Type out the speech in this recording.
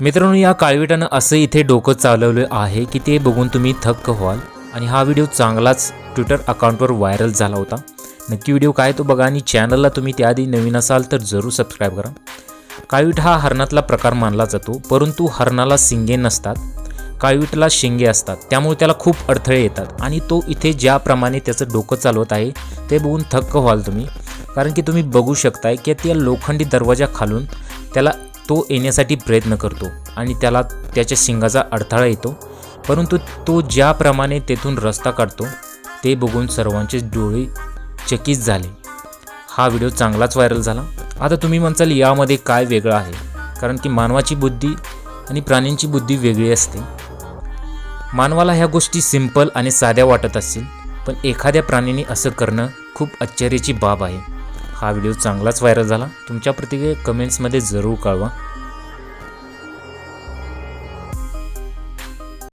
मित्रांनो या काळविटानं असं इथे डोकं चालवलं आहे की ते बघून तुम्ही थक्क व्हाल. आणि हा व्हिडिओ चांगलाच ट्विटर अकाउंटवर व्हायरल झाला होता. नक्की व्हिडिओ काय तो बघा आणि चॅनलला तुम्ही त्याआधी नवीन असाल तर जरूर सबस्क्राईब करा. काळवीट हा हरणातला प्रकार मानला जातो परंतु हरणाला शिंगे नसतात. काळवीटला शिंगे असतात. त्यामुळे त्याला खूप अडथळे येतात. आणि तो इथे ज्याप्रमाणे त्याचं डोकं चालवत आहे ते बघून थक्क व्हाल तुम्ही. कारण की तुम्ही बघू शकताय की त्या लोखंडी दरवाजा खालून त्याला तो येण्यासाठी प्रयत्न करतो आणि त्याला त्याच्या शिंगाचा अडथळा येतो. परंतु तो ज्याप्रमाणे तेथून रस्ता काढतो ते बघून सर्वांचे डोळे चकित झाले. हा व्हिडिओ चांगलाच व्हायरल झाला. आता तुम्ही म्हणसाल यामध्ये काय वेगळं आहे? कारण की मानवाची बुद्धी आणि प्राण्यांची बुद्धी वेगळी असते. मानवाला ह्या गोष्टी सिंपल आणि साध्या वाटत असतील पण एखाद्या प्राण्याने असं करणं खूप आश्चर्याची बाब आहे. हा व्हिडिओ चांगलाच व्हायरल झाला. तुमच्या प्रतिक्रिया कमेंट्समध्ये जरूर कळवा.